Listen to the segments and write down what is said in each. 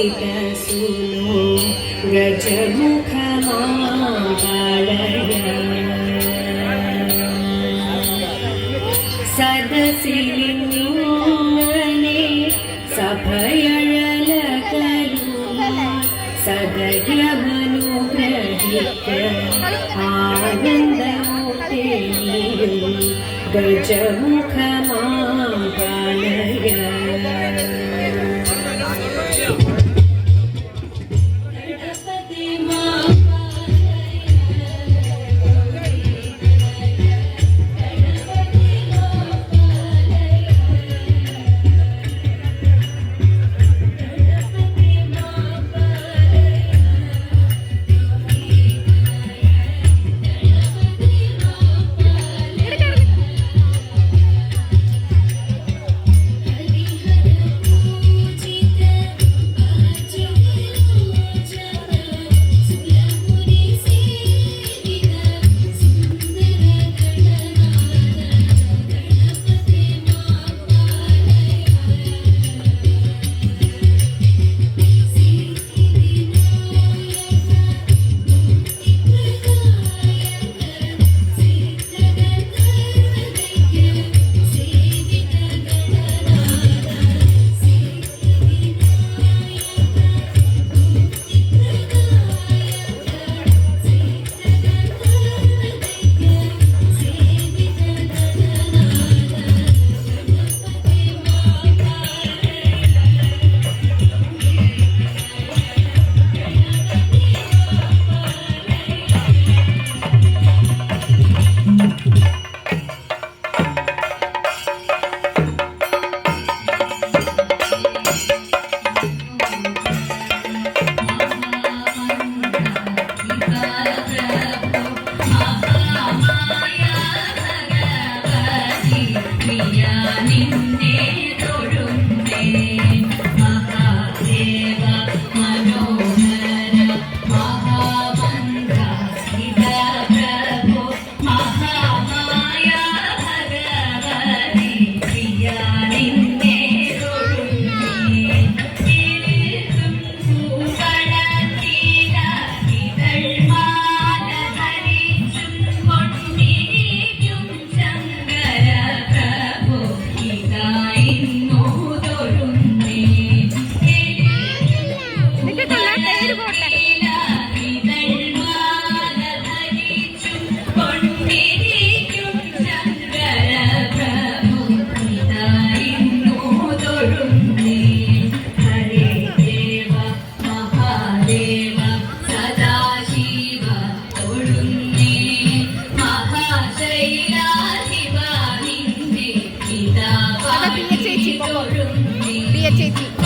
ഗജമുഖമാലയണീതസുനോ ഗജമുഖമാലയ സദസിലിങ്ങനെ സഭയഴല സദയമനുഗ്രഹിക്ക ആനന്ദമൂർത്തി ഗജമുഖ ചേച്ചി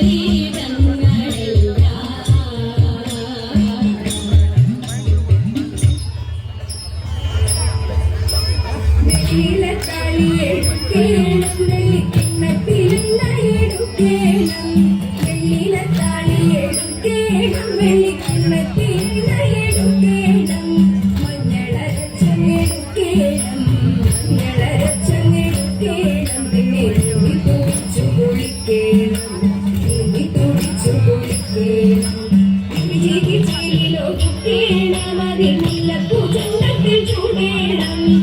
querida.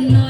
no.